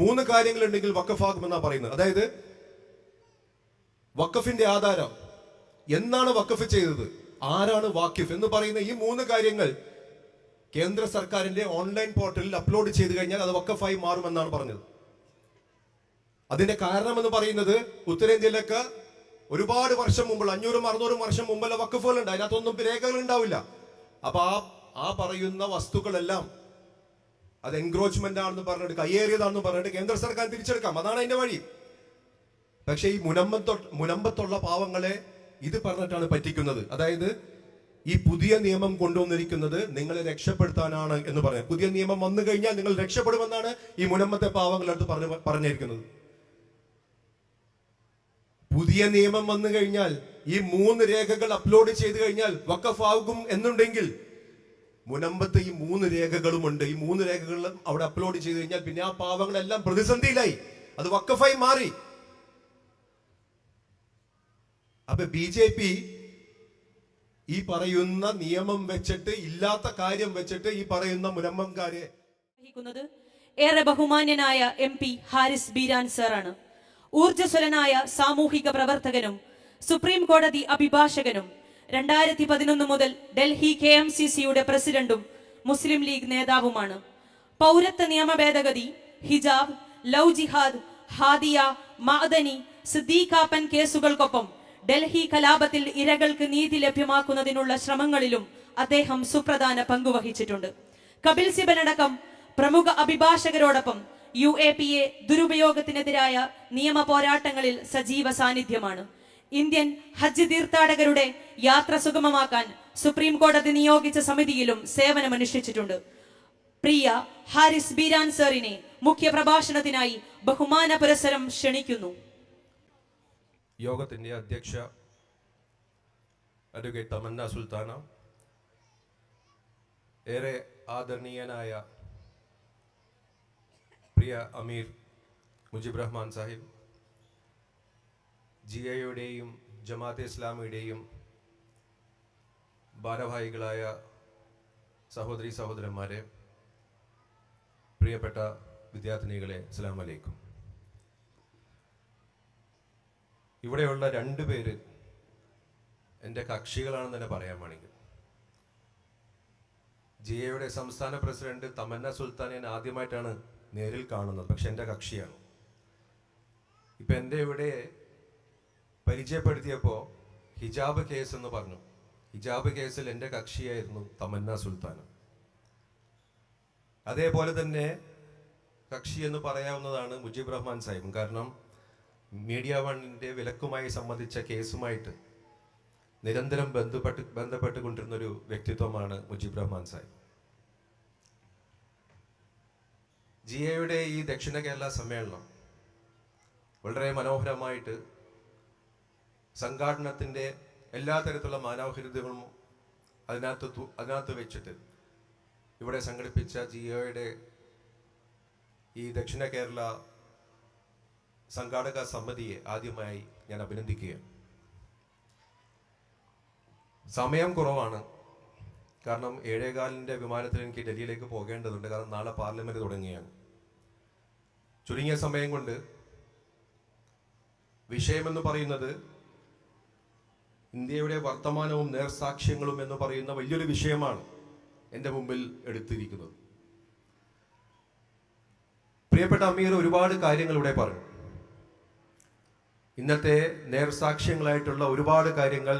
മൂന്ന് കാര്യങ്ങളുണ്ടെങ്കിൽ വക്കഫാകുമെന്നാണ് പറയുന്നത്. അതായത് വക്കഫിന്റെ ആധാരം. എന്നാണ് വക്കഫ് ചെയ്തത്? ആരാണ് വാക്കിഫ് എന്ന് പറയുന്ന ഈ മൂന്ന് കാര്യങ്ങൾ കേന്ദ്ര സർക്കാരിന്റെ ഓൺലൈൻ പോർട്ടലിൽ അപ്ലോഡ് ചെയ്ത് കഴിഞ്ഞാൽ അത് വക്കഫായി മാറുമെന്നാണ് പറഞ്ഞത്. അതിന്റെ കാരണം എന്ന് പറയുന്നത് ഉത്തരേന്ത്യയിലൊക്കെ ഒരുപാട് വർഷം മുമ്പുള്ള അഞ്ഞൂറും അറുന്നൂറും വർഷം മുമ്പുള്ള വക്കഫുകൾ ഉണ്ട് അതിനകത്തൊന്നും രേഖകൾ ഉണ്ടാവില്ല അപ്പൊ ആ ആ പറയുന്ന വസ്തുക്കളെല്ലാം അത് എൻക്രോച്ച്മെന്റ് ആണെന്ന് പറഞ്ഞിട്ട് കയ്യേറിയതാണെന്ന് പറഞ്ഞിട്ട് കേന്ദ്ര സർക്കാർ തിരിച്ചെടുക്കാം. അതാണ് അതിന്റെ വഴി. പക്ഷേ ഈ മുനമ്പത്തൊ മുനമ്പത്തുള്ള പാവങ്ങളെ ഇത് പറഞ്ഞിട്ടാണ് പറ്റിക്കുന്നത്. അതായത് ഈ പുതിയ നിയമം കൊണ്ടുവന്നിരിക്കുന്നത് നിങ്ങളെ രക്ഷപ്പെടുത്താനാണ് എന്ന് പറഞ്ഞു പുതിയ നിയമം വന്നു കഴിഞ്ഞാൽ നിങ്ങൾ രക്ഷപ്പെടുമെന്നാണ് ഈ മുനമ്പത്തെ പാവങ്ങളടുത്ത് പറഞ്ഞു പറഞ്ഞിരിക്കുന്നത്. പുതിയ നിയമം വന്നു കഴിഞ്ഞാൽ ഈ മൂന്ന് രേഖകൾ അപ്ലോഡ് ചെയ്തു കഴിഞ്ഞാൽ വക്കഫാകും എന്നുണ്ടെങ്കിൽ മുനമ്പത്ത് ഈ മൂന്ന് രേഖകളുമുണ്ട്. ഈ മൂന്ന് രേഖകളും അവിടെ അപ്ലോഡ് ചെയ്ത് കഴിഞ്ഞാൽ പിന്നെ ആ പാവങ്ങളെല്ലാം പ്രതിസന്ധിയിലായി. അത് വക്കഫായി മാറി. അപ്പൊ ബി ജെ പി ഈ പറയുന്ന നിയമം വെച്ചിട്ട് ഇല്ലാത്ത കാര്യം വെച്ചിട്ട് ഈ പറയുന്ന മുനമ്പംകാരെ ഏറെ ബഹുമാന്യനായ എം പി ഹാരിസ് ബീരാൻ സാറാണ്. ഊർജസ്വലനായ സാമൂഹിക പ്രവർത്തകനും സുപ്രീം കോടതി അഭിഭാഷകനും രണ്ടായിരത്തി പതിനൊന്ന് മുതൽ ഡൽഹി കെ എം സി സിയുടെ പ്രസിഡന്റും മുസ്ലിം ലീഗ് നേതാവുമാണ്. പൗരത്വ നിയമ ഭേദഗതി ഹിജാബ് ലവ് ജിഹാദ് ഹാദിയ മാദനി സിദ്ദീഖാപ്പൻ കേസുകൾക്കൊപ്പം ഡൽഹി കലാപത്തിൽ ഇരകൾക്ക് നീതി ലഭ്യമാക്കുന്നതിനുള്ള ശ്രമങ്ങളിലും അദ്ദേഹം സുപ്രധാന പങ്കുവഹിച്ചിട്ടുണ്ട് കപിൽ സിബനടക്കം പ്രമുഖ അഭിഭാഷകരോടൊപ്പം യു എ പി എ ദുരുപയോഗത്തിനെതിരായ നിയമ പോരാട്ടങ്ങളിൽ സജീവ സാന്നിധ്യമാണ്. ഇന്ത്യൻ ഹജ്ജ് തീർത്ഥാടകരുടെ യാത്ര സുഗമമാക്കാൻ സുപ്രീം കോടതി നിയോഗിച്ച സമിതിയിലും സേവനമനുഷ്ഠിച്ചിട്ടുണ്ട്. പ്രിയ ഹാരിസ് ബീരാൻ സാറിനെ മുഖ്യ പ്രഭാഷണത്തിനായി ബഹുമാന പുരസ്സരം ക്ഷണിക്കുന്നു. യോഗത്തിന്റെ അധ്യക്ഷ അഡ്വക്കേറ്റ് തമന്ന സുൽത്താന ഏറെ ആദരണീയനായ പ്രിയ അമീർ മുജിബ് റഹ്മാൻ സാഹിബ് ജി ഐയുടെയും ജമാഅത്തെ ഇസ്ലാമിയുടെയും ഭാരവാഹികളായ സഹോദരി സഹോദരന്മാരെ പ്രിയപ്പെട്ട വിദ്യാർത്ഥിനികളെ അസ്സലാമു അലൈക്കും ഇവിടെയുള്ള രണ്ട് പേര് എന്റെ കക്ഷികളാണെന്ന് തന്നെ പറയാൻ വേണമെങ്കിൽ. ജി എയുടെ സംസ്ഥാന പ്രസിഡന്റ് തമന്ന സുൽത്താൻ ഞാൻ ആദ്യമായിട്ടാണ് നേരിൽ കാണുന്നത് പക്ഷെ എന്റെ കക്ഷിയാണ്. ഇപ്പം എന്റെ ഇവിടെ പരിചയപ്പെടുത്തിയപ്പോൾ ഹിജാബ് കേസ് എന്ന് പറഞ്ഞു. ഹിജാബ് കേസിൽ എന്റെ കക്ഷിയായിരുന്നു തമന്ന സുൽത്താൻ അതേപോലെ തന്നെ കക്ഷി എന്ന് പറയാവുന്നതാണ് മുജീബ് റഹ്മാൻ സാഹിബും. കാരണം മീഡിയ വണ്ണിന്റെ വിലക്കുമായി സംബന്ധിച്ച കേസുമായിട്ട് നിരന്തരം ബന്ധപ്പെട്ട് ബന്ധപ്പെട്ടുകൊണ്ടിരുന്ന ഒരു വ്യക്തിത്വമാണ് മുജീബ് റഹ്മാൻ സാഹിബ്. ജി എയുടെ ഈ ദക്ഷിണ കേരള സമ്മേളനം വളരെ മനോഹരമായിട്ട് സംഘാടനത്തിന്റെ എല്ലാ തരത്തിലുള്ള മാനവഹരിതകളും അതിനകത്ത് അതിനകത്ത് വെച്ചിട്ട് ഇവിടെ സംഘടിപ്പിച്ച ജി എയുടെ ഈ ദക്ഷിണ കേരള സംഘാടക സമിതിയെ ആദ്യമായി ഞാൻ അഭിനന്ദിക്കുകയാണ്. സമയം കുറവാണ്. കാരണം ഏഴേകാലിന്റെ വിമാനത്തിൽ എനിക്ക് ഡൽഹിയിലേക്ക് പോകേണ്ടതുണ്ട്. കാരണം നാളെ പാർലമെന്റ് തുടങ്ങിയാണ് ചുരുങ്ങിയ സമയം കൊണ്ട് വിഷയമെന്ന് പറയുന്നത് ഇന്ത്യയുടെ വർത്തമാനവും നേർസാക്ഷ്യങ്ങളും എന്ന് പറയുന്ന വലിയൊരു വിഷയമാണ് എന്റെ മുമ്പിൽ എടുത്തിരിക്കുന്നത്. പ്രിയപ്പെട്ട അമീർ ഒരുപാട് കാര്യങ്ങൾ ഇവിടെ പറഞ്ഞു. ഇന്നത്തെ നേർസാക്ഷ്യങ്ങളായിട്ടുള്ള ഒരുപാട് കാര്യങ്ങൾ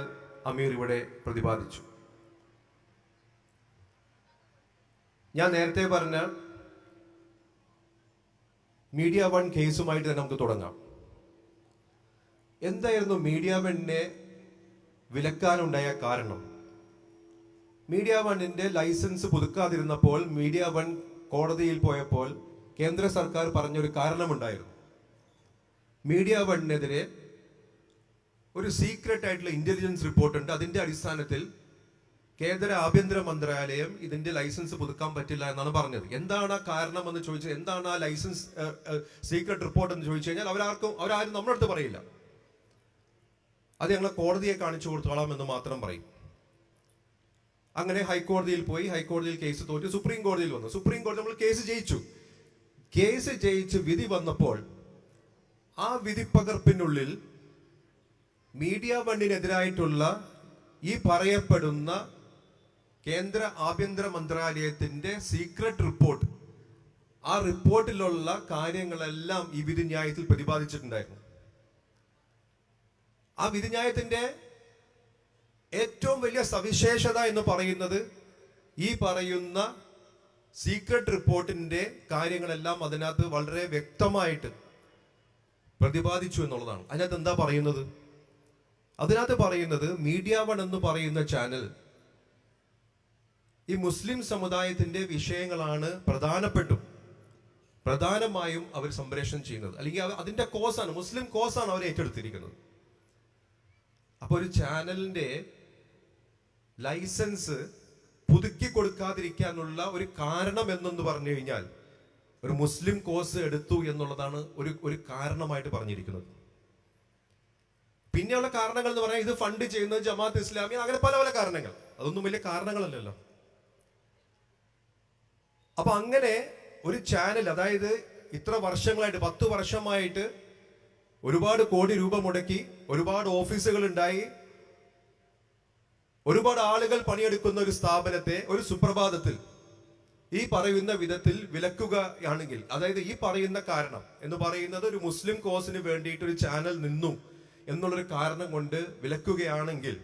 അമീർ ഇവിടെ പ്രതിപാദിച്ചു. ഞാൻ നേരത്തെ പറഞ്ഞ മീഡിയ വൺ കേസുമായിട്ട് തന്നെ നമുക്ക് തുടങ്ങാം. എന്തായിരുന്നു മീഡിയ വണ്ണിനെ വിലക്കാനുണ്ടായ കാരണം. മീഡിയ വണ്ണിന്റെ ലൈസൻസ് പുതുക്കാതിരുന്നപ്പോൾ മീഡിയ വൺ കോടതിയിൽ പോയപ്പോൾ കേന്ദ്ര സർക്കാർ പറഞ്ഞൊരു കാരണമുണ്ടായിരുന്നു. മീഡിയ വണ്ണിനെതിരെ ഒരു സീക്രട്ട് ആയിട്ടുള്ള ഇന്റലിജൻസ് റിപ്പോർട്ട് ഉണ്ട്. അതിന്റെ അടിസ്ഥാനത്തിൽ കേന്ദ്ര ആഭ്യന്തര മന്ത്രാലയം ഇതിന്റെ ലൈസൻസ് പുതുക്കാൻ പറ്റില്ല എന്നാണ് പറഞ്ഞത്. എന്താണ് ആ കാരണം എന്ന് ചോദിച്ചത് എന്താണ് ആ ലൈസൻസ് സീക്രട്ട് റിപ്പോർട്ട് എന്ന് ചോദിച്ചു കഴിഞ്ഞാൽ അവരാർക്കും അവരാരും നമ്മുടെ അടുത്ത് പറയില്ല. അത് ഞങ്ങൾ കോടതിയെ കാണിച്ചു കൊടുത്തോളാം എന്ന് മാത്രം പറയും. അങ്ങനെ ഹൈക്കോടതിയിൽ പോയി ഹൈക്കോടതിയിൽ കേസ് തോറ്റ് സുപ്രീം കോടതിയിൽ വന്നു. സുപ്രീം കോടതി നമ്മൾ കേസ് ജയിച്ചു. കേസ് ജയിച്ച് വിധി വന്നപ്പോൾ ആ വിധിപ്പകർപ്പിനുള്ളിൽ മീഡിയ വണ്ണിനെതിരായിട്ടുള്ള ഈ പറയപ്പെടുന്ന കേന്ദ്ര ആഭ്യന്തര മന്ത്രാലയത്തിന്റെ സീക്രട്ട് റിപ്പോർട്ട് ആ റിപ്പോർട്ടിലുള്ള കാര്യങ്ങളെല്ലാം ഈ വിധി വിധിന്യായത്തിൽ പ്രതിപാദിച്ചിട്ടുണ്ടായിരുന്നു. ആ വിധിന്യായത്തിന്റെ ഏറ്റവും വലിയ സവിശേഷത എന്ന് പറയുന്നത് ഈ പറയുന്ന സീക്രട്ട് റിപ്പോർട്ടിന്റെ കാര്യങ്ങളെല്ലാം അതിനകത്ത് വളരെ വ്യക്തമായിട്ട് പ്രതിപാദിച്ചു എന്നുള്ളതാണ്. അതിനകത്ത് എന്താ പറയുന്നത്? അതിനകത്ത് പറയുന്നത് മീഡിയ വൺ എന്ന് പറയുന്ന ചാനൽ ഈ മുസ്ലിം സമുദായത്തിന്റെ വിഷയങ്ങളാണ് പ്രധാനപ്പെട്ടും പ്രധാനമായും അവർ സംപ്രേഷണം ചെയ്യുന്നത്. അല്ലെങ്കിൽ അതിന്റെ കോസാണ് മുസ്ലിം കോസാണ് അവർ ഏറ്റെടുത്തിരിക്കുന്നത്. അപ്പൊ ഒരു ചാനലിന്റെ ലൈസൻസ് പുതുക്കി കൊടുക്കാതിരിക്കാനുള്ള ഒരു കാരണം എന്നൊന്ന് പറഞ്ഞു കഴിഞ്ഞാൽ ഒരു മുസ്ലിം കോഴ്സ് എടുത്തു എന്നുള്ളതാണ് ഒരു ഒരു കാരണമായിട്ട് പറഞ്ഞിരിക്കുന്നത്. പിന്നെയുള്ള കാരണങ്ങൾ എന്ന് പറഞ്ഞാൽ ഇത് ഫണ്ട് ചെയ്യുന്നത് ജമാഅത്ത് ഇസ്ലാമി അങ്ങനെ പല പല കാരണങ്ങൾ. അതൊന്നും വലിയ കാരണങ്ങളല്ലല്ലോ. അപ്പൊ അങ്ങനെ ഒരു ചാനൽ അതായത് ഇത്ര വർഷങ്ങളായിട്ട് പത്ത് വർഷമായിട്ട് ഒരുപാട് കോടി രൂപ മുടക്കി ഒരുപാട് ഓഫീസുകൾ ഉണ്ടായി. ഒരുപാട് ആളുകൾ പണിയെടുക്കുന്ന ഒരു സ്ഥാപനത്തെ ഒരു സുപ്രഭാതത്തിൽ ഈ പറയുന്ന വിധത്തിൽ വിലക്കുകയാണെങ്കിൽ അതായത് ഈ പറയുന്ന കാരണം എന്ന് പറയുന്നത് ഒരു മുസ്ലിം കോസിന് വേണ്ടിയിട്ട് ഒരു ചാനൽ നിന്നു എന്നുള്ളൊരു കാരണം കൊണ്ട് വിലക്കുകയാണെങ്കിൽ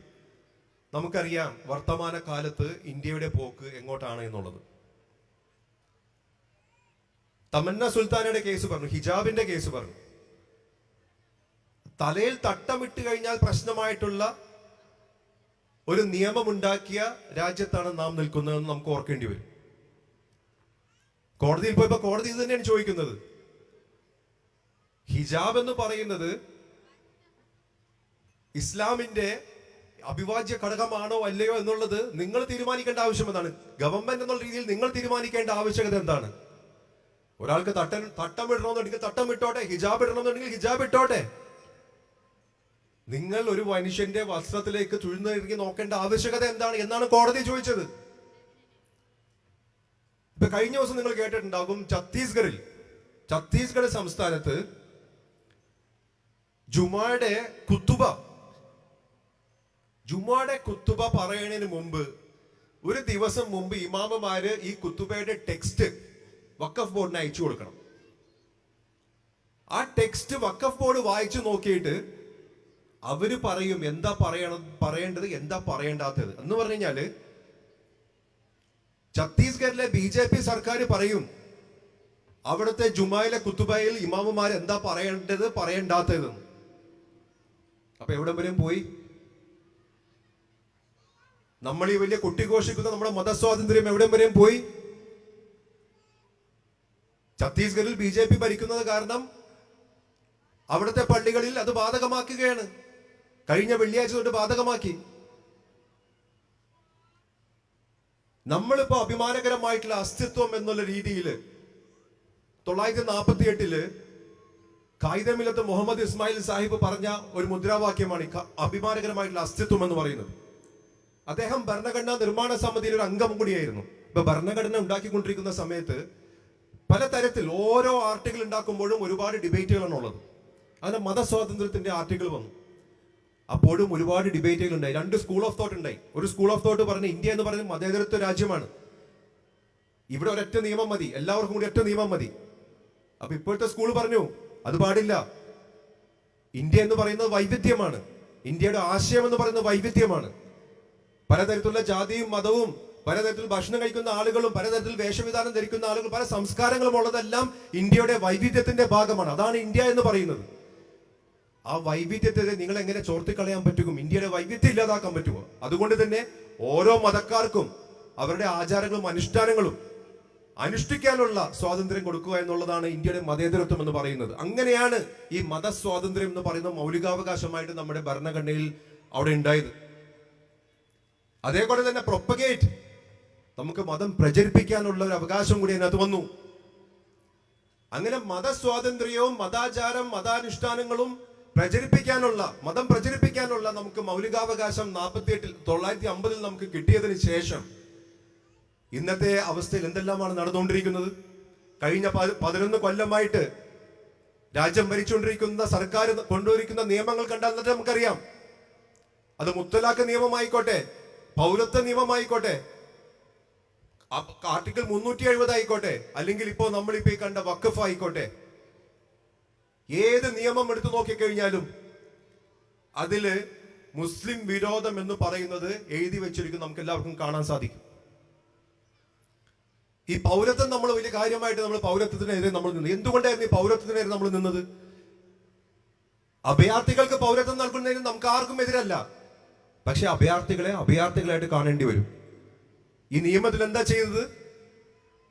നമുക്കറിയാം വർത്തമാന കാലത്ത് ഇന്ത്യയുടെ പോക്ക് എങ്ങോട്ടാണ് എന്നുള്ളത്. തമന്ന സുൽത്താനയുടെ കേസ് പറഞ്ഞു ഹിജാബിന്റെ കേസ് പറഞ്ഞു. തലയിൽ തട്ടമിട്ട് കഴിഞ്ഞാൽ പ്രശ്നമായിട്ടുള്ള ഒരു നിയമമുണ്ടാക്കിയ രാജ്യത്താണ് നാം നിൽക്കുന്നതെന്ന് നമുക്ക് ഓർക്കേണ്ടി വരും. കോടതിയിൽ പോയപ്പോ കോടതി ഇത് തന്നെയാണ് ചോദിക്കുന്നത്. ഹിജാബ് എന്ന് പറയുന്നത് ഇസ്ലാമിന്റെ അഭിവാജ്യ ഘടകമാണോ അല്ലയോ എന്നുള്ളത് നിങ്ങൾ തീരുമാനിക്കേണ്ട ആവശ്യം എന്താണ്? ഗവൺമെന്റ് എന്നുള്ള രീതിയിൽ നിങ്ങൾ തീരുമാനിക്കേണ്ട ആവശ്യകത എന്താണ്? ഒരാൾക്ക് തട്ടൻ തട്ടം ഇടണമെന്നുണ്ടെങ്കിൽ തട്ടം ഇട്ടോട്ടെ ഹിജാബ് ഇടണമെന്നുണ്ടെങ്കിൽ ഹിജാബ് ഇട്ടോട്ടെ. നിങ്ങൾ ഒരു മനുഷ്യന്റെ വസ്ത്രത്തിലേക്ക് തുഴുന്നിറങ്ങി നോക്കേണ്ട ആവശ്യകത എന്താണ് എന്നാണ് കോടതി ചോദിച്ചത്. ഇപ്പൊ കഴിഞ്ഞ ദിവസം നിങ്ങൾ കേട്ടിട്ടുണ്ടാകും ഛത്തീസ്ഗഡിൽ. ഛത്തീസ്ഗഡ് സംസ്ഥാനത്ത് ജുമാടെ കുത്തുബ ജുമാടെ കുത്തുബ പറയുന്നതിന് മുമ്പ് ഒരു ദിവസം മുമ്പ് ഇമാമമാര് ഈ കുത്തുബയുടെ ടെക്സ്റ്റ് വക്കഫ് ബോർഡിന് അയച്ചു കൊടുക്കണം. ആ ടെക്സ്റ്റ് വക്കഫ് ബോർഡ് വായിച്ചു നോക്കിയിട്ട് അവർ പറയും എന്താ പറയണം പറയേണ്ടത് എന്താ പറയേണ്ടാത്തത്. എന്ന് പറഞ്ഞു കഴിഞ്ഞാൽ ഛത്തീസ്ഗഡിലെ ബി ജെ പി സർക്കാർ പറയും അവിടുത്തെ ജുമായിലെ കുത്തുബയിൽ ഇമാമുമാർ എന്താ പറയേണ്ടത് പറയേണ്ടാത്തത്. അപ്പൊ എവിടെ വരെയും പോയി? നമ്മൾ ഈ വലിയ കൊട്ടിഘോഷിക്കുന്ന നമ്മുടെ മതസ്വാതന്ത്ര്യം എവിടെ വരെയും പോയി? ഛത്തീസ്ഗഡിൽ ബി ഭരിക്കുന്നത് കാരണം അവിടുത്തെ പള്ളികളിൽ അത് ബാധകമാക്കുകയാണ്. കഴിഞ്ഞ വെള്ളിയാഴ്ച തൊട്ട് ബാധകമാക്കി. നമ്മളിപ്പോ അഭിമാനകരമായിട്ടുള്ള അസ്തിത്വം എന്നുള്ള രീതിയിൽ തൊള്ളായിരത്തി നാൽപ്പത്തി എട്ടിൽ കായികമില്ലത്ത് മുഹമ്മദ് ഇസ്മായിൽ സാഹിബ് പറഞ്ഞ ഒരു മുദ്രാവാക്യമാണ് അഭിമാനകരമായിട്ടുള്ള അസ്തിത്വം എന്ന് പറയുന്നത്. അദ്ദേഹം ഭരണഘടനാ നിർമ്മാണ സമിതിയിൽ ഒരു അംഗം കൂടിയായിരുന്നു. ഇപ്പൊ ഭരണഘടന ഉണ്ടാക്കിക്കൊണ്ടിരിക്കുന്ന സമയത്ത് പലതരത്തിൽ ഓരോ ആർട്ടിക്കിൾ ഉണ്ടാക്കുമ്പോഴും ഒരുപാട് ഡിബേറ്റുകളാണ് ഉള്ളത് അതിന് മതസ്വാതന്ത്ര്യത്തിന്റെ ആർട്ടിക്കിൾ വന്നു. അപ്പോഴും ഒരുപാട് ഡിബേറ്റുകൾ ഉണ്ടായി രണ്ട് സ്കൂൾ ഓഫ് തോട്ട് ഉണ്ടായി. ഒരു സ്കൂൾ ഓഫ് തോട്ട് പറഞ്ഞ ഇന്ത്യ എന്ന് പറയുന്നത് മതേതരത്വ രാജ്യമാണ്. ഇവിടെ ഒരൊറ്റ നിയമം മതി. എല്ലാവർക്കും കൂടി ഒറ്റ നിയമം മതി. അപ്പൊ ഇപ്പോഴത്തെ സ്കൂൾ പറഞ്ഞു അത് പാടില്ല. ഇന്ത്യ എന്ന് പറയുന്നത് വൈവിധ്യമാണ്. ഇന്ത്യയുടെ ആശയം എന്ന് പറയുന്നത് വൈവിധ്യമാണ്. പലതരത്തിലുള്ള ജാതിയും മതവും പലതരത്തിൽ ഭക്ഷണം കഴിക്കുന്ന ആളുകളും പലതരത്തിൽ വേഷവിധാനം ധരിക്കുന്ന ആളുകൾ പല സംസ്കാരങ്ങളും ഉള്ളതെല്ലാം ഇന്ത്യയുടെ വൈവിധ്യത്തിന്റെ ഭാഗമാണ്. അതാണ് ഇന്ത്യ എന്ന് പറയുന്നത്. ആ വൈവിധ്യത്തെ നിങ്ങൾ എങ്ങനെ ചോർത്തിക്കളയാൻ പറ്റും? ഇന്ത്യയുടെ വൈവിധ്യം ഇല്ലാതാക്കാൻ പറ്റുമോ? അതുകൊണ്ട് തന്നെ ഓരോ മതക്കാർക്കും അവരുടെ ആചാരങ്ങളും അനുഷ്ഠാനങ്ങളും അനുഷ്ഠിക്കാനുള്ള സ്വാതന്ത്ര്യം കൊടുക്കുക എന്നുള്ളതാണ് ഇന്ത്യയുടെ മതേതരത്വം എന്ന് പറയുന്നത്. അങ്ങനെയാണ് ഈ മതസ്വാതന്ത്ര്യം എന്ന് പറയുന്ന മൗലികാവകാശമായിട്ട് നമ്മുടെ ഭരണഘടനയിൽ അവിടെ ഉണ്ടായത്. അതേപോലെ തന്നെ പ്രൊപ്പഗേറ്റ്. നമുക്ക് മതം പ്രചരിപ്പിക്കാനുള്ള ഒരു അവകാശം കൂടി അതിനകത്ത് വന്നു. അങ്ങനെ മതസ്വാതന്ത്ര്യവും മതാചാരം മതാനുഷ്ഠാനങ്ങളും പ്രചരിപ്പിക്കാനുള്ള മതം പ്രചരിപ്പിക്കാനുള്ള നമുക്ക് മൗലികാവകാശം നാൽപ്പത്തി എട്ടിൽ തൊള്ളായിരത്തി അമ്പതിൽ നമുക്ക് കിട്ടിയതിന് ശേഷം ഇന്നത്തെ അവസ്ഥയിൽ എന്തെല്ലാമാണ് നടന്നുകൊണ്ടിരിക്കുന്നത്? കഴിഞ്ഞ പതിനൊന്ന് കൊല്ലമായിട്ട് രാജ്യം ഭരിച്ചുകൊണ്ടിരിക്കുന്ന സർക്കാർ കൊണ്ടുവരിക്കുന്ന നിയമങ്ങൾ കണ്ടാൽ തന്നെ നമുക്കറിയാം. അത് മുത്തലാഖ് നിയമമായിക്കോട്ടെ പൗരത്വ നിയമമായിക്കോട്ടെ ആർട്ടിക്കിൾ മുന്നൂറ്റി എഴുപത് ആയിക്കോട്ടെ അല്ലെങ്കിൽ ഇപ്പോ നമ്മളിപ്പോ കണ്ട വക്കഫ് ആയിക്കോട്ടെ ഏത് നിയമം എടുത്തു നോക്കിക്കഴിഞ്ഞാലും അതിൽ മുസ്ലിം വിരോധം എന്ന് പറയുന്നത് എഴുതി വെച്ചിരിക്കും നമുക്ക് എല്ലാവർക്കും കാണാൻ സാധിക്കും. ഈ പൗരത്വം നമ്മൾ വലിയ കാര്യമായിട്ട് നമ്മൾ പൗരത്വത്തിനെതിരെ നമ്മൾ നിന്നത് എന്തുകൊണ്ടായിരുന്നു ഈ പൗരത്വത്തിനെതിരെ നമ്മൾ നിന്നത്? അഭയാർത്ഥികൾക്ക് പൗരത്വം നൽകുന്നതിന് നമുക്ക് ആർക്കും എതിരല്ല. പക്ഷെ അഭയാർത്ഥികളെ അഭയാർത്ഥികളായിട്ട് കാണേണ്ടി വരും. ഈ നിയമത്തിൽ എന്താ ചെയ്തത്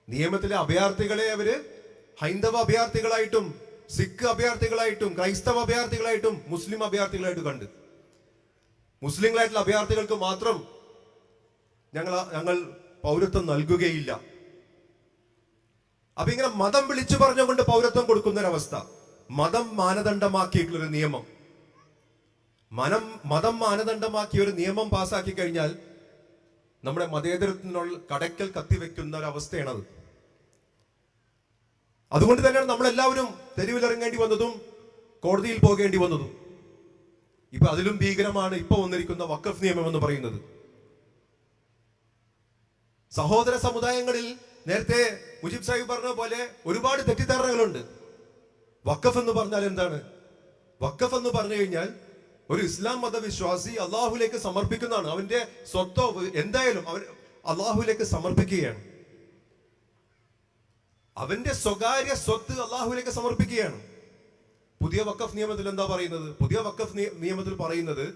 നിയമത്തിലെ അഭയാർത്ഥികളെ അവർ ഹൈന്ദവ അഭയാർത്ഥികളായിട്ടും സിഖ് അഭയാർത്ഥികളായിട്ടും ക്രൈസ്തവ അഭയാർത്ഥികളായിട്ടും മുസ്ലിം അഭയാർത്ഥികളായിട്ടും കണ്ട്. മുസ്ലിങ്ങളായിട്ടുള്ള അഭയാർത്ഥികൾക്ക് മാത്രം ഞങ്ങൾ ഞങ്ങൾ പൗരത്വം നൽകുകയില്ല. അപ്പൊ ഇങ്ങനെ മതം വിളിച്ചു പറഞ്ഞുകൊണ്ട് പൗരത്വം കൊടുക്കുന്ന ഒരവസ്ഥ മതം മാനദണ്ഡമാക്കിയിട്ടുള്ള ഒരു നിയമം. മനം മതം മാനദണ്ഡമാക്കിയ ഒരു നിയമം പാസ്സാക്കി കഴിഞ്ഞാൽ നമ്മുടെ മതേതരത്തിനുള്ള കടയ്ക്കൽ കത്തിവെക്കുന്ന ഒരു അതുകൊണ്ട് തന്നെയാണ് നമ്മളെല്ലാവരും തെരുവിലിറങ്ങേണ്ടി വന്നതും കോടതിയിൽ പോകേണ്ടി വന്നതും. ഇപ്പൊ അതിലും ഭീകരമാണ് ഇപ്പൊ വന്നിരിക്കുന്ന വക്കഫ് നിയമം എന്ന് പറയുന്നത്. സഹോദര സമുദായങ്ങളിൽ നേരത്തെ മുജീബ് സാഹിബ് പറഞ്ഞ പോലെ ഒരുപാട് തെറ്റിദ്ധാരണകളുണ്ട്. വക്കഫ് എന്ന് പറഞ്ഞാൽ എന്താണ്? വക്കഫ് എന്ന് പറഞ്ഞു കഴിഞ്ഞാൽ ഒരു ഇസ്ലാം മതവിശ്വാസി അള്ളാഹുലേക്ക് സമർപ്പിക്കുന്നതാണ്. അവന്റെ സ്വത്തോ എന്തായാലും അവർ അള്ളാഹുലേക്ക് സമർപ്പിക്കുകയാണ്. അവന്റെ സ്വകാര്യ സ്വത്ത് അള്ളാഹുലേക്ക് സമർപ്പിക്കുകയാണ്. പുതിയ വക്കഫ് നിയമത്തിൽ എന്താ പറയുന്നത്? പുതിയ വക്കഫ് നിയമത്തിൽ പറയുന്നത്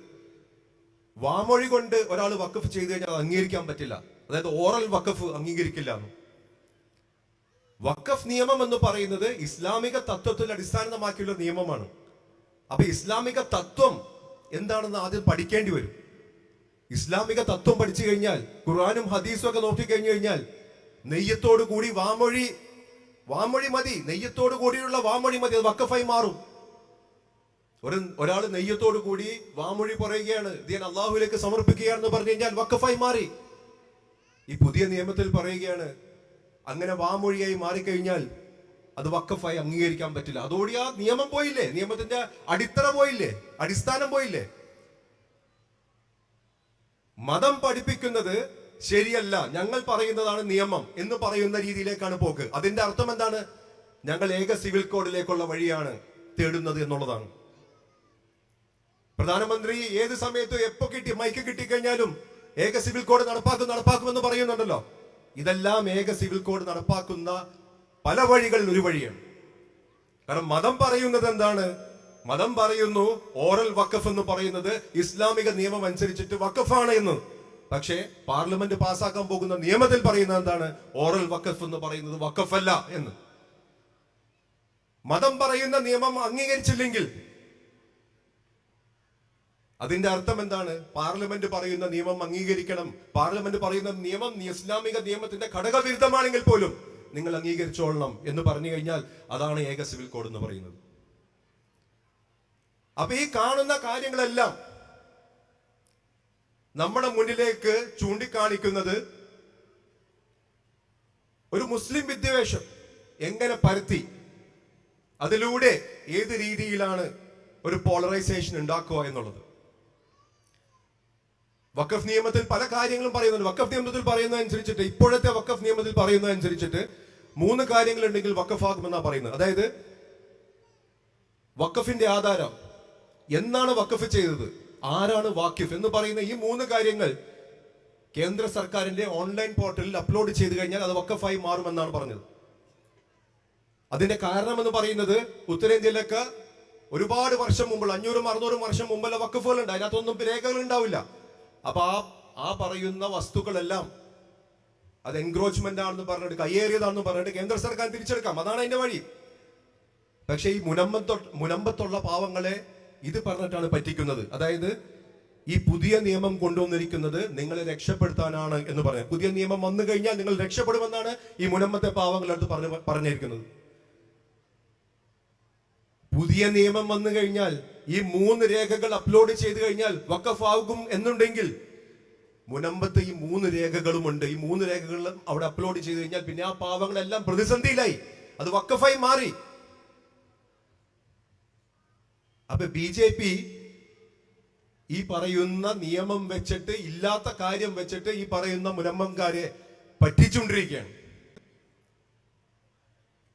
വാമൊഴി കൊണ്ട് ഒരാൾ വക്കഫ് ചെയ്തു കഴിഞ്ഞാൽ അത് അംഗീകരിക്കാൻ പറ്റില്ല. അതായത് ഓറൽ വക്കഫ് അംഗീകരിക്കില്ല. വക്കഫ് നിയമം എന്ന് പറയുന്നത് ഇസ്ലാമിക തത്വത്തിൽ അടിസ്ഥാനമാക്കിയുള്ള നിയമമാണ്. അപ്പൊ ഇസ്ലാമിക തത്വം എന്താണെന്ന് ആദ്യം പഠിക്കേണ്ടി വരും. ഇസ്ലാമിക തത്വം പഠിച്ചു കഴിഞ്ഞാൽ ഖുർആാനും ഹദീസും ഒക്കെ നോക്കിക്കഴിഞ്ഞു കഴിഞ്ഞാൽ നെയ്യത്തോടു കൂടി വാമൊഴി വാമൊഴി മതി നെയ്യത്തോട് കൂടിയുള്ള വാമൊഴി മതി അത് വക്കഫായി മാറും. ഒരു ഒരാൾ നെയ്യത്തോട് കൂടി വാമൊഴി പറയുകയാണ് ഇത് ഞാൻ അള്ളാഹുലേക്ക് സമർപ്പിക്കുകയാണെന്ന് പറഞ്ഞു കഴിഞ്ഞാൽ വക്കഫായി മാറി. ഈ പുതിയ നിയമത്തിൽ പറയുകയാണ് അങ്ങനെ വാമൊഴിയായി മാറിക്കഴിഞ്ഞാൽ അത് വക്കഫായി അംഗീകരിക്കാൻ പറ്റില്ല. അതോടി ആ നിയമം പോയില്ലേ? നിയമത്തിന്റെ അടിത്തറ പോയില്ലേ? അടിസ്ഥാനം പോയില്ലേ? മതം പഠിപ്പിക്കുന്നത് ശരിയല്ല. ഞങ്ങൾ പറയുന്നതാണ് നിയമം എന്ന് പറയുന്ന രീതിയിലേക്കാണ് പോക്ക്. അതിന്റെ അർത്ഥം എന്താണ്? ഞങ്ങൾ ഏക സിവിൽ കോഡിലേക്കുള്ള വഴിയാണ് തേടുന്നത് എന്നുള്ളതാണ്. പ്രധാനമന്ത്രി ഏത് സമയത്തും എപ്പോ കിട്ടി മൈക്ക് കിട്ടിക്കഴിഞ്ഞാലും ഏക സിവിൽ കോഡ് നടപ്പാക്കും നടപ്പാക്കുമെന്ന് പറയുന്നുണ്ടല്ലോ. ഇതെല്ലാം ഏക സിവിൽ കോഡ് നടപ്പാക്കുന്ന പല വഴികളിൽ ഒരു വഴിയാണ്. കാരണം മതം പറയുന്നത് എന്താണ്? മതം പറയുന്നു ഓറൽ വക്കഫ് എന്ന് പറയുന്നത് ഇസ്ലാമിക നിയമം അനുസരിച്ചിട്ട് വക്കഫാണ് എന്ന്. പക്ഷേ പാർലമെന്റ് പാസ്സാക്കാൻ പോകുന്ന നിയമത്തിൽ പറയുന്ന എന്താണ്? ഓറൽ വക്കഫ് എന്ന് പറയുന്നത് വക്കഫല്ല എന്ന്. മതം പറയുന്ന നിയമം അംഗീകരിച്ചില്ലെങ്കിൽ അതിന്റെ അർത്ഥം എന്താണ്? പാർലമെന്റ് പറയുന്ന നിയമം അംഗീകരിക്കണം. പാർലമെന്റ് പറയുന്ന നിയമം ഇസ്ലാമിക നിയമത്തിന്റെ ഘടകവിരുദ്ധമാണെങ്കിൽ പോലും നിങ്ങൾ അംഗീകരിച്ചോളണം എന്ന് പറഞ്ഞു കഴിഞ്ഞാൽ അതാണ് ഏക സിവിൽ കോഡ് എന്ന് പറയുന്നത്. അപ്പൊ ഈ കാണുന്ന കാര്യങ്ങളെല്ലാം നമ്മുടെ മുന്നിലേക്ക് ചൂണ്ടിക്കാണിക്കുന്നത് ഒരു മുസ്ലിം വിദ്വേഷം എങ്ങനെ പരത്തി അതിലൂടെ ഏത് രീതിയിലാണ് ഒരു പോളറൈസേഷൻ ഉണ്ടാക്കുക എന്നുള്ളത്. വക്കഫ് നിയമത്തിൽ പല കാര്യങ്ങളും പറയുന്നുണ്ട്. വക്കഫ് നിയമത്തിൽ പറയുന്നതനുസരിച്ചിട്ട് ഇപ്പോഴത്തെ വക്കഫ് നിയമത്തിൽ പറയുന്നതനുസരിച്ചിട്ട് മൂന്ന് കാര്യങ്ങൾ ഉണ്ടെങ്കിൽ വക്കഫാകുമെന്നാണ് പറയുന്നത്. അതായത് വക്കഫിന്റെ ആധാരം എന്നാണ് വക്കഫ് ചെയ്തത്? ആരാണ് വാക്കിഫ് എന്ന് പറയുന്ന ഈ മൂന്ന് കാര്യങ്ങൾ കേന്ദ്ര സർക്കാരിന്റെ ഓൺലൈൻ പോർട്ടലിൽ അപ്ലോഡ് ചെയ്ത് കഴിഞ്ഞാൽ അത് വക്കഫായി മാറുമെന്നാണ് പറഞ്ഞത്. അതിന്റെ കാരണം എന്ന് പറയുന്നത് ഉത്തരേന്ത്യയിലൊക്കെ ഒരുപാട് വർഷം മുമ്പ് അഞ്ഞൂറും അറുന്നൂറും വർഷം മുമ്പുള്ള വക്കഫുകൾ ഉണ്ട് അതിനകത്തൊന്നും രേഖകൾ ഉണ്ടാവില്ല അപ്പൊ ആ ആ പറയുന്ന വസ്തുക്കളെല്ലാം അത് എൻക്രോച്ച്മെന്റ് ആണെന്ന് പറഞ്ഞിട്ട് കയ്യേറിയതാണെന്ന് പറഞ്ഞിട്ട് കേന്ദ്ര സർക്കാർ തിരിച്ചെടുക്കാം. അതാണ് അതിന്റെ വഴി. പക്ഷേ ഈ മുനമ്പത്തൊ മുനമ്പത്തുള്ള പാവങ്ങളെ ഇത് പറഞ്ഞിട്ടാണ് പറ്റിക്കുന്നത്. അതായത് ഈ പുതിയ നിയമം കൊണ്ടുവന്നിരിക്കുന്നത് നിങ്ങളെ രക്ഷപ്പെടുത്താനാണ് എന്ന് പറഞ്ഞു പുതിയ നിയമം വന്നു കഴിഞ്ഞാൽ നിങ്ങൾ രക്ഷപ്പെടുമെന്നാണ് ഈ മുനമ്മത്തെ പാവങ്ങളടുത്ത് പറഞ്ഞു പറഞ്ഞിരിക്കുന്നത്. പുതിയ നിയമം വന്നു കഴിഞ്ഞാൽ ഈ മൂന്ന് രേഖകൾ അപ്ലോഡ് ചെയ്ത് കഴിഞ്ഞാൽ വക്കഫാകും എന്നുണ്ടെങ്കിൽ മുനമ്പത്ത് ഈ മൂന്ന് രേഖകളുമുണ്ട്. ഈ മൂന്ന് രേഖകളും അവിടെ അപ്ലോഡ് ചെയ്ത് കഴിഞ്ഞാൽ പിന്നെ ആ പാവങ്ങളെല്ലാം പ്രതിസന്ധിയിലായി. അത് വക്കഫായി മാറി. അപ്പൊ ബി ജെ പി ഈ പറയുന്ന നിയമം വെച്ചിട്ട് ഇല്ലാത്ത കാര്യം വെച്ചിട്ട് ഈ പറയുന്ന മുനമ്മംകാരെ പറ്റിച്ചുകൊണ്ടിരിക്കുകയാണ്.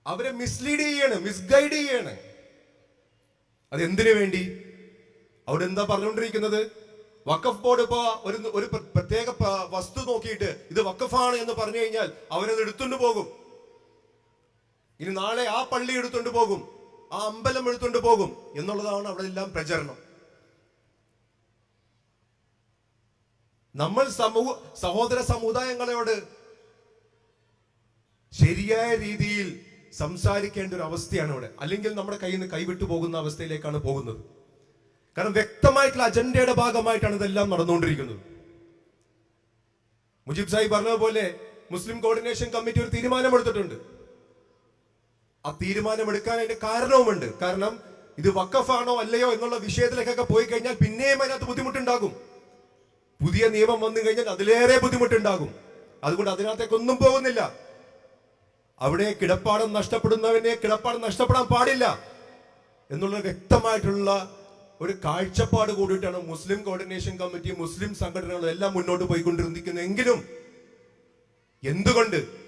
അവരെ മിസ്ലീഡ് ചെയ്യാണ് മിസ്ഗൈഡ് ചെയ്യാണ്. അതെന്തിനു വേണ്ടി? അവിടെ എന്താ പറഞ്ഞുകൊണ്ടിരിക്കുന്നത്? വക്കഫ് ബോർഡ് ഇപ്പോ ഒരു ഒരു പ്രത്യേക വസ്തു നോക്കിയിട്ട് ഇത് വക്കഫാണ് എന്ന് പറഞ്ഞു കഴിഞ്ഞാൽ അവരത് എടുത്തുകൊണ്ട് പോകും. ഇനി നാളെ ആ പള്ളി എടുത്തുകൊണ്ട് പോകും. ആ അമ്പലം എടുത്തുകൊണ്ട് പോകും എന്നുള്ളതാണ് അവിടെ എല്ലാം പ്രചരണം. നമ്മൾ സമൂഹ സഹോദര സമുദായങ്ങളോട് ശരിയായ രീതിയിൽ സംസാരിക്കേണ്ട ഒരു അവസ്ഥയാണ് ഇവിടെ. അല്ലെങ്കിൽ നമ്മുടെ കയ്യിൽ നിന്ന് കൈവിട്ടു പോകുന്ന അവസ്ഥയിലേക്കാണ് പോകുന്നത്. കാരണം വ്യക്തമായിട്ടുള്ള അജണ്ടയുടെ ഭാഗമായിട്ടാണ് ഇതെല്ലാം നടന്നുകൊണ്ടിരിക്കുന്നത്. മുജീബ് സാഹിബ് പറഞ്ഞതുപോലെ മുസ്ലിം കോർഡിനേഷൻ കമ്മിറ്റി ഒരു തീരുമാനമെടുത്തിട്ടുണ്ട്. ആ തീരുമാനമെടുക്കാൻ അതിന്റെ കാരണവുമുണ്ട്. കാരണം ഇത് വക്കഫാണോ അല്ലയോ എന്നുള്ള വിഷയത്തിലേക്കൊക്കെ പോയി കഴിഞ്ഞാൽ പിന്നെയും അതിനകത്ത് ബുദ്ധിമുട്ടുണ്ടാകും. പുതിയ നിയമം വന്നു കഴിഞ്ഞാൽ അതിലേറെ ബുദ്ധിമുട്ടുണ്ടാകും. അതുകൊണ്ട് അതിനകത്തേക്കൊന്നും പോകുന്നില്ല. അവിടെ കിടപ്പാടം നഷ്ടപ്പെടുന്നവനെ കിടപ്പാടം നഷ്ടപ്പെടാൻ പാടില്ല എന്നുള്ള വ്യക്തമായിട്ടുള്ള ഒരു കാഴ്ചപ്പാട് കൂടിയിട്ടാണ് മുസ്ലിം കോർഡിനേഷൻ കമ്മിറ്റി മുസ്ലിം സംഘടനകളും എല്ലാം മുന്നോട്ട് എങ്കിലും എന്തുകൊണ്ട്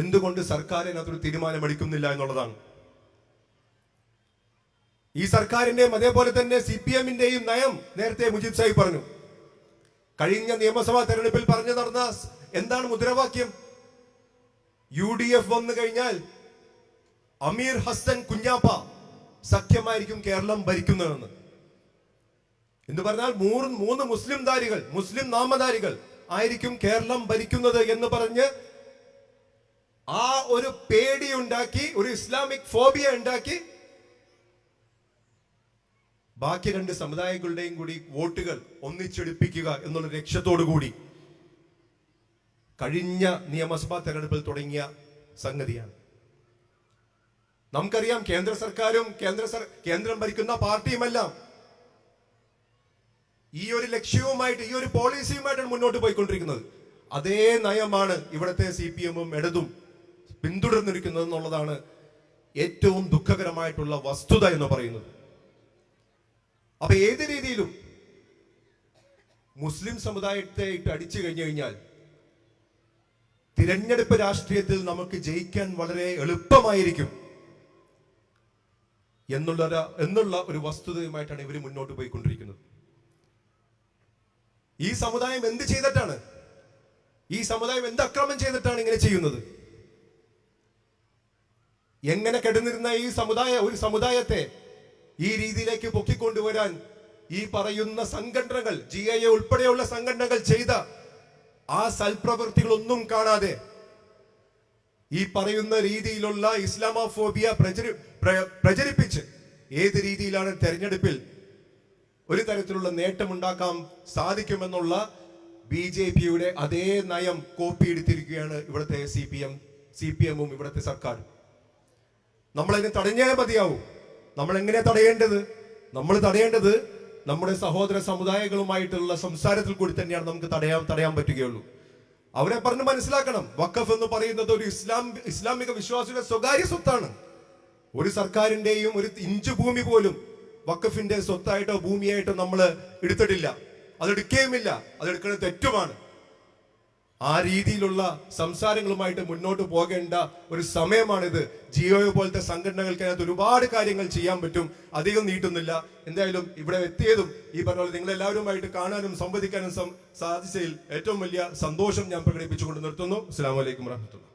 എന്തുകൊണ്ട് സർക്കാർ അതിനകത്തൊരു തീരുമാനമെടുക്കുന്നില്ല എന്നുള്ളതാണ്. ഈ സർക്കാരിന്റെയും അതേപോലെ തന്നെ സി പി എമ്മിന്റെയും നയം നേരത്തെ മുജീബ് സാഹിബ് പറഞ്ഞു. കഴിഞ്ഞ നിയമസഭാ തെരഞ്ഞെടുപ്പിൽ പറഞ്ഞു നടന്ന എന്താണ് മുദ്രാവാക്യം? യു ഡി എഫ് വന്നു കഴിഞ്ഞാൽ അമീർ ഹസൻ കുഞ്ഞാപ്പ സഖ്യമായിരിക്കും കേരളം ഭരിക്കുന്നതെന്ന്. എന്ന് പറഞ്ഞാൽ മൂന്ന് മൂന്ന് മുസ്ലിം ധാരികൾ മുസ്ലിം നാമധാരികൾ ആയിരിക്കും കേരളം ഭരിക്കുന്നത് എന്ന് പറഞ്ഞ് ആ ഒരു പേടി ഉണ്ടാക്കി ഒരു ഇസ്ലാമിക് ഫോബിയ ഉണ്ടാക്കി ബാക്കി രണ്ട് സമുദായങ്ങളുടെയും കൂടി വോട്ടുകൾ ഒന്നിച്ചെടുപ്പിക്കുക എന്നുള്ള ലക്ഷ്യത്തോടു കൂടി കഴിഞ്ഞ നിയമസഭാ തെരഞ്ഞെടുപ്പിൽ തുടങ്ങിയ സംഗതിയാണ്. നമുക്കറിയാം കേന്ദ്ര സർക്കാരും കേന്ദ്ര സർ- കേന്ദ്രം ഭരിക്കുന്ന പാർട്ടിയുമെല്ലാം ഈ ഒരു ലക്ഷ്യവുമായിട്ട് ഈ ഒരു പോളിസിയുമായിട്ടാണ് മുന്നോട്ട് പോയിക്കൊണ്ടിരിക്കുന്നത്. അതേ നയമാണ് ഇവിടുത്തെ സി പി എമ്മും ഇടതും പിന്തുടർന്നിരിക്കുന്നത് എന്നുള്ളതാണ് ഏറ്റവും ദുഃഖകരമായിട്ടുള്ള വസ്തുത എന്ന് പറയുന്നത്. അപ്പൊ ഏത് രീതിയിലും മുസ്ലിം സമുദായത്തെ ഇട്ട് അടിച്ചു കഴിഞ്ഞു കഴിഞ്ഞാൽ തിരഞ്ഞെടുപ്പ് രാഷ്ട്രീയത്തിൽ നമുക്ക് ജയിക്കാൻ വളരെ എളുപ്പമായിരിക്കും എന്നുള്ള എന്നുള്ള ഒരു വസ്തുതയുമായിട്ടാണ് ഇവർ മുന്നോട്ട് പോയിക്കൊണ്ടിരിക്കുന്നത്. ഈ സമുദായം എന്ത് ചെയ്തിട്ടാണ്? ഈ സമുദായം എന്ത് അക്രമം ചെയ്തിട്ടാണ് ഇങ്ങനെ ചെയ്യുന്നത്? എങ്ങനെ കെടുന്നിരുന്ന ഈ സമുദായ ഒരു സമുദായത്തെ ഈ രീതിയിലേക്ക് പൊക്കിക്കൊണ്ടുവരാൻ ഈ പറയുന്ന സംഘടനകൾ ജി ഐ എ ഉൾപ്പെടെയുള്ള സംഘടനകൾ ചെയ്ത ആ സൽപ്രവൃത്തികളൊന്നും കാണാതെ ഈ പറയുന്ന രീതിയിലുള്ള ഇസ്ലാമോഫോബിയ പ്രചരി പ്ര- പ്രചരിപ്പിച്ച് ഏത് രീതിയിലാണ് തെരഞ്ഞെടുപ്പിൽ ഒരു തരത്തിലുള്ള നേട്ടമുണ്ടാക്കാൻ സാധിക്കുമെന്നുള്ള ബി ജെ പിയുടെ അതേ നയം കോപ്പി എടുത്തിരിക്കുകയാണ് ഇവിടുത്തെ C P M C P എമ്മും ഇവിടുത്തെ സർക്കാർ നമ്മളതിനെ തടഞ്ഞേ മതിയാവും. നമ്മൾ എങ്ങനെ തടയേണ്ടത്? നമ്മൾ തടയേണ്ടത് നമ്മുടെ സഹോദര സമുദായങ്ങളുമായിട്ടുള്ള സംസാരത്തിൽ കൂടി തന്നെയാണ് നമുക്ക് തടയാൻ തടയാൻ പറ്റുകയുള്ളൂ. അവരെ പറഞ്ഞ് മനസ്സിലാക്കണം. വഖഫ് എന്ന് പറയുന്നത് ഒരു ഇസ്ലാം ഇസ്ലാമിക വിശ്വാസിയുടെ സ്വകാര്യ സ്വത്താണ്. ഒരു സർക്കാരിന്റെയും ഒരു ഇഞ്ച് ഭൂമി പോലും വഖഫിന്റെ സ്വത്തായിട്ടോ ഭൂമിയായിട്ടോ നമ്മൾ എടുത്തിട്ടില്ല. അതെടുക്കുകയുമില്ല അതെടുക്കുന്നത് തെറ്റുമാണ്. ആ രീതിയിലുള്ള സംസാരങ്ങളുമായിട്ട് മുന്നോട്ട് പോകേണ്ട ഒരു സമയമാണിത്. ജിയോയെ പോലത്തെ സംഘടനകൾക്ക് അതിനകത്ത് ഒരുപാട് കാര്യങ്ങൾ ചെയ്യാൻ പറ്റും. അധികം നീട്ടുന്നില്ല. എന്തായാലും ഇവിടെ എത്തിയതും ഈ പറഞ്ഞ പോലെ നിങ്ങൾ എല്ലാവരുമായിട്ട് കാണാനും സംവദിക്കാനും സാധിച്ചതിൽ ഏറ്റവും വലിയ സന്തോഷം ഞാൻ പ്രകടിപ്പിച്ചുകൊണ്ട് നിർത്തുന്നു. അസ്സാം വലൈക്കും വാഹമത്തുള്ള